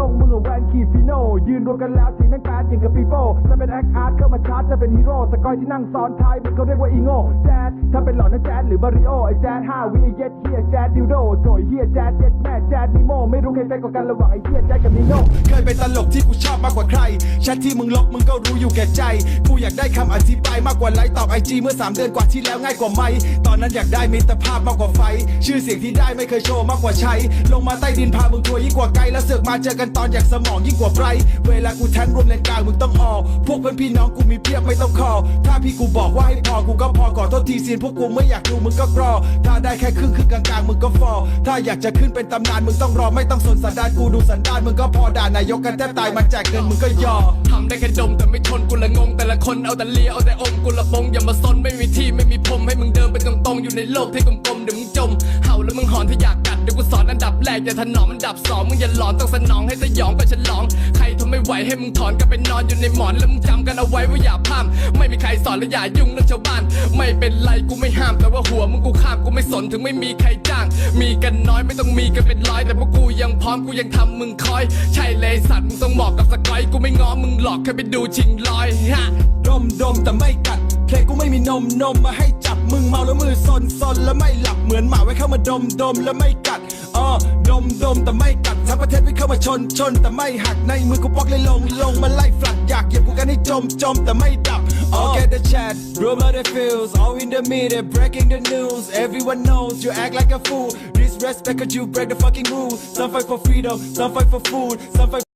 ทรงมึงอะแวนขี่ฟิโน ยืนรวมกันแล้วสีแม่งแปดอย่างกับปีโป้จะเป็นแอคอาร์ตเข้ามาชาร์จจะเป็นฮีโร่สกอยที่นั่งซ้อนท้ายมันเขาเรียกว่าอีโง่แจ๊ดถ้าเป็นหล่อนนะแจ๊ดหรือมาริโอไอแจ๊ดห้าวิเย็ดเฮียแจ๊ดดิวโดโถยเฮียแจ๊ดเย็ดแม่แจ๊ด รู้ใครเป็นกว่ากันระหว่างไอ้เฮียแจ๊ดกับนิโน่เคยเป็นตลกที่กูชอบมากกว่าใครแชทที่มึงลบมึงก็รู้อยู่แก่ใจ กูอยากได้คำอธิบายมากกว่าไลค์ตอบไอจีเมื่อ 3 เดือนกว่าที่แล้วง่ายกว่าไหม ตอนนั้นอยากได้มิตรภาพมากกว่าไฟ ชื่อเสียงที่ได้ไม่เคยโชว์มากกว่าใช้ ลงมาใต้ดินพามึงทัวยิ่งกว่าไกลแล้วเสือกมาเจอกันตอนอยากสมองยิ่งกว่าไบรเวลากูแทงรวมเลนกลางมึงต้องออพวกเพื่อนพี่น้องกูมีเพียบไม่ต้องคอ ถ้าพี่กูบอกว่าให้พอกูก็พอขอโทษทีซีนพวกกูไม่อยากดูมึงก็กรอ ถ้าได้แค่ครึ่งครึ่งกลางๆมึงก็ฟอ ถ้าอยากจะขึ้นเป็นตำนานมึงต้องรอไม่ต้องส่วนสันดานกูดูสันดานมึงก็พอด่านายกกันแทบตายมาแจกเงินมึงก็ยอมทำได้แค่ดมแต่ไม่ทนกูละงง แต่ละคนเอาแต่เลียเอาแต่อมกูละปงอย่ามาซนไม่มีที่ไม่มีพรมให้มึงเดินไปตรงๆอยู่ในโลกที่กลมๆเดี๋ยวมึงจมเห่าแล้วมึงหอนถ้าอยากกัดเดี๋ยวกูสอนอันดับแรกอย่าถนอมอันดับสองมึงอย่าหลอนต้องสนองให้สยองไปฉลองใครทนไม่ไหวให้มึงถอนกลับไปนอนอยู่ในหมอนแล้วมึงจำกันเอาไว้ว่าอย่าพลาดไม่มีใครสอนและอย่ายุ่งเรื่องชาวบ้าน ไม่เป็นไรกูไม่ห้ามแต่ว่าหัวมึงกูข้ามกูไม่สนถึงไม่มีใครจ้าง มีกันน้อยไม่ต้องมีกันเป็นร้อยแต่พวกกู ยังพร้อมกูยังทำมึงคอย ใช่เลยสัตว์มึงต้องเหมาะกับสกอยกูไม่ง้อมึงหลอกแค่ไปดูชิงลอยฮะดมดมแต่ไม่กัด เพลงกูไม่มีนมนมมาให้จับมึงเมาแล้วมือซนซนแล้วไม่หลับเหมือนหมาไว้เข้ามาดมดมแล้วไม่กัดอ๋อดมดมแต่ไม่กัดทั้งประเทศไม่เข้ามาชนชนแต่ไม่หักในมือกูปอกเลยลงลงมาไล่ฟลัดอยากเหยียบกูกันให้จมจมแต่ไม่ดับ All get the chat rumor the feels. All in the media breaking the news. Everyone knows you act like a fool. Disrespect cause you break the fucking rules. Some fight for freedom some fight for food some fight